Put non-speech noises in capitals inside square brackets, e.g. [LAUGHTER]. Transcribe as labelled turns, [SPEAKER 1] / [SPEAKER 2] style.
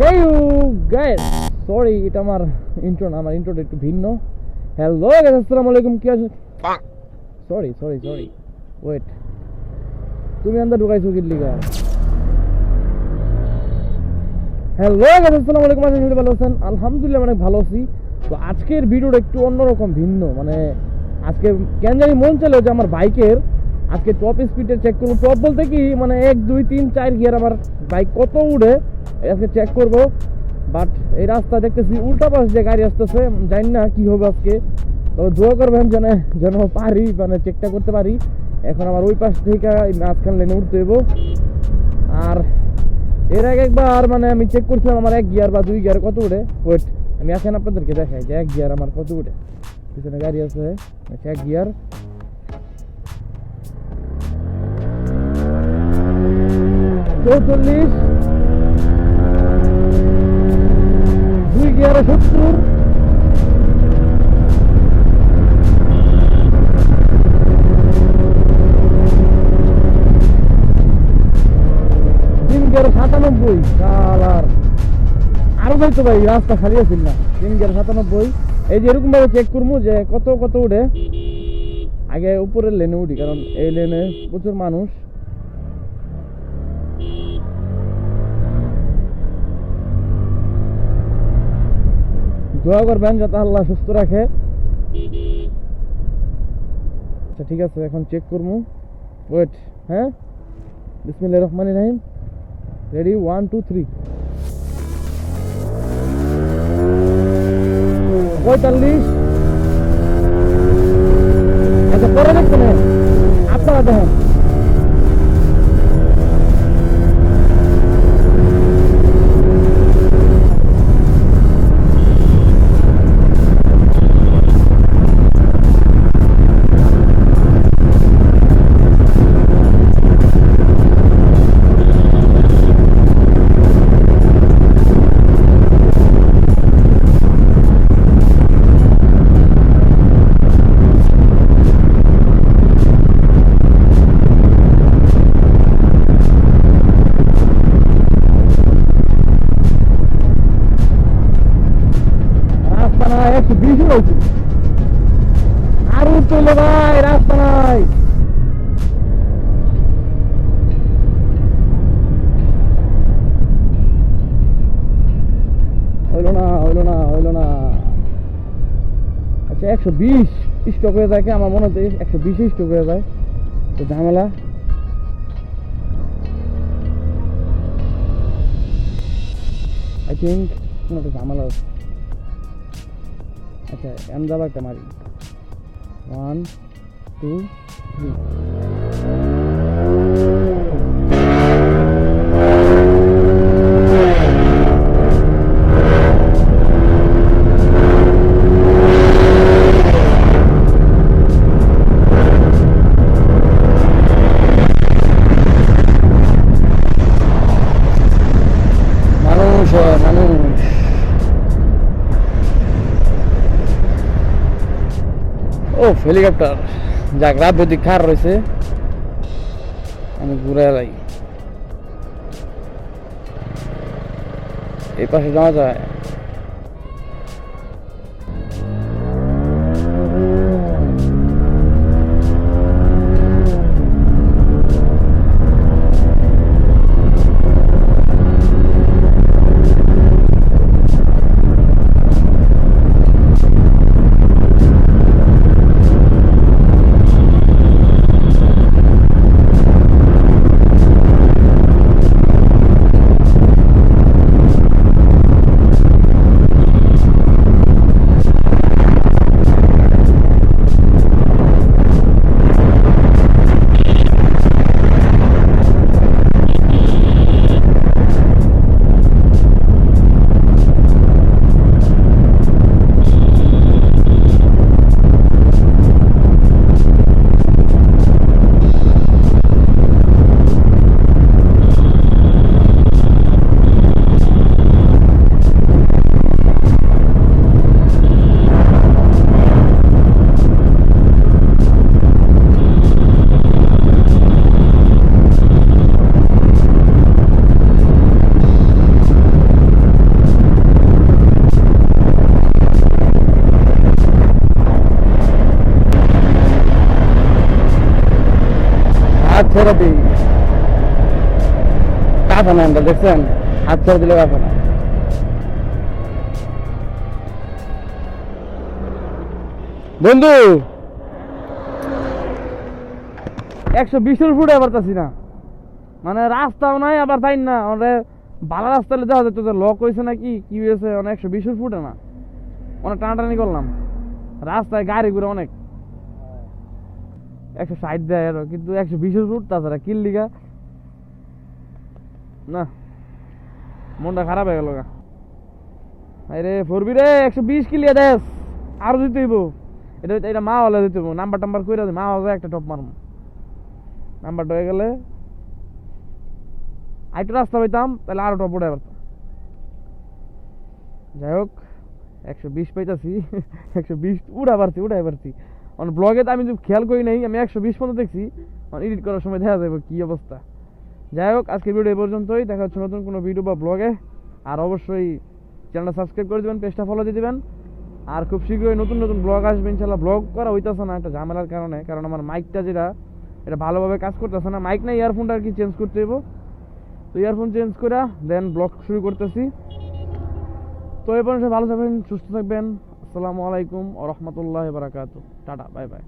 [SPEAKER 1] Hey guys sorry এটা আমার intro না আমার ইন্ট্রোটা একটু ভিন্ন। হ্যালো গাইস আসসালামু আলাইকুম কি আছে? সরি সরি সরি ওয়েট তুমি আন্দা ঢুকাইছো কি লিগা? হ্যালো গাইস আসসালামু আলাইকুম আশা করি ভালো আছেন। আলহামদুলিল্লাহ অনেক ভালো আছি। তো আজকের ভিডিওটা একটু অন্যরকম ভিন্ন মানে আজকে কেন জানি মন চলে যে আমার বাইকের আজকে টপ স্পিডে চেক করব। টপ বলতে কি মানে এক দুই তিন চার গিয়ার আমার বাইক কত উড়ে আজকে চেক করব বাট এই রাস্তা দেখতেছি উল্টা পাশ দিয়ে গাড়ি আসতেছে জানি না কি হবে আজকে। তবে দোয়া করবেন যেন যেন পারি মানে চেকটা করতে পারি। এখন আমার ওই পাশ থেকে মাঝখান লেনে উঠতে হইব। আর এর আগে একবার মানে আমি চেক করছিলাম আমার এক গিয়ার বা দুই গিয়ার কত উঠে ওয়েট আমি এখন আপনাদেরকে দেখাই যে এক গিয়ার আমার কত উঠে পিছনে গাড়ি আছে আচ্ছা, এক গিয়ার চৌচল্লিশ। দুই সত্তর তিন গিয়ারে সাতানব্বই। কালার। আরও যাইতো ভাই, রাস্তা খালি আছিল না। তিন গিয়ারে সাতানব্বই। এই যে এরকম ভাবে চেক করব যে কত কত উঠে। আগে উপরের লেনে উঠি, কারণ এই লেনে প্রচুর মানুষ। দোয়া করবেন যাতে আল্লাহ সুস্থ রাখে। আচ্ছা ঠিক আছে, এখন চেক করব। ওয়েট হ্যাঁ? বিসমিল্লাহ রহমান রাহিম। রেডি ওয়ান টু থ্রি পঁয়তাল্লিশ। আচ্ছা পরে দেখবেন আপনারা দেখেন। একশো বিশ হয়েছে আর হইল ভাই, রাস্তা নাই। আচ্ছা একশো বিশ স্টক হয়ে যায় আমার মনে হচ্ছে একশো বিশে স্টক হয়ে যায়। তো ঝামেলা। আই থিঙ্ক একটা ঝামেলা আছে আচ্ছা আমি যাব একটা মারি। ওয়ান টু থ্রি ও হেলিকপ্টার যাক রাত বৈদিক খার রয়েছে আমি ঘুরে এলাই এই পাশে যাওয়া যায়
[SPEAKER 2] হাত ছেড়ে দিই। কাঁথা না, আমরা দেখছেন, হাত ছেড়ে দিলে কাঁথা না। বন্ধু,
[SPEAKER 1] একশো বিশের ফুটে পারতাছি না। মানে রাস্তাও নাই, আবার তাই না। মানে ভালো রাস্তা দেখা যেত যে লক হয়েছে নাকি, কি হয়েছে মানে একশো বিশের ফুটে না। অনেক টানাটানি করলাম। রাস্তায় গাড়ি ঘুরে অনেক। একশো ষাট দেয় আরও, কিন্তু একশো বিশের ফুট তাছাড়া কিল লিগা। না, মনটা খারাপ হয়ে গেল গা। আরে ফোরবি রে, একশো বিশ কিলিয়া দেশ আরও দিতে হইব। এটা এটা মা হলে দিতে নাম্বার টাম্বার কইরা মা হলে একটা টপ মারম। নাম্বারটা হয়ে গেলে, আরেকটু রাস্তা পাইতাম, তাহলে আরও টপ উঠে পারতাম। যাই হোক, একশো বিশ পাইতাছি, [LAUGHS] একশো বিশ উড়া পারছি, উড়াই পারছি। মানে ব্লগে তো আমি খেয়াল করি নাই, আমি একশো বিশ পর্যন্ত দেখছি এডিট করার সময় দেখা যাবে কি অবস্থা। যাই হোক, আজকের ভিডিও এই পর্যন্তই, দেখা হচ্ছে নতুন কোনো ভিডিও বা ব্লগে আর অবশ্যই চ্যানেলটা সাবস্ক্রাইব করে দেবেন পেজটা ফলো দিয়ে দেবেন। আর খুব শীঘ্রই নতুন নতুন ব্লগ আসবে ইনশাল্লাহ ব্লগ করা হইতেছে না, একটা ঝামেলার কারণে। কারণ আমার মাইকটা যেটা, এটা ভালোভাবে কাজ করতেছে না। মাইক না ইয়ারফোনটা আর কি চেঞ্জ করতে হইব। তো ইয়ারফোন চেঞ্জ করে দেন ব্লগ শুরু করতেছি। তো পর্যন্ত ভালো থাকবেন, সুস্থ থাকবেন। আসসালামু আলাইকুম ওরহমতুল্লাহ রহমতুল্লাহ বারাকাতু টাটা বাই বাই।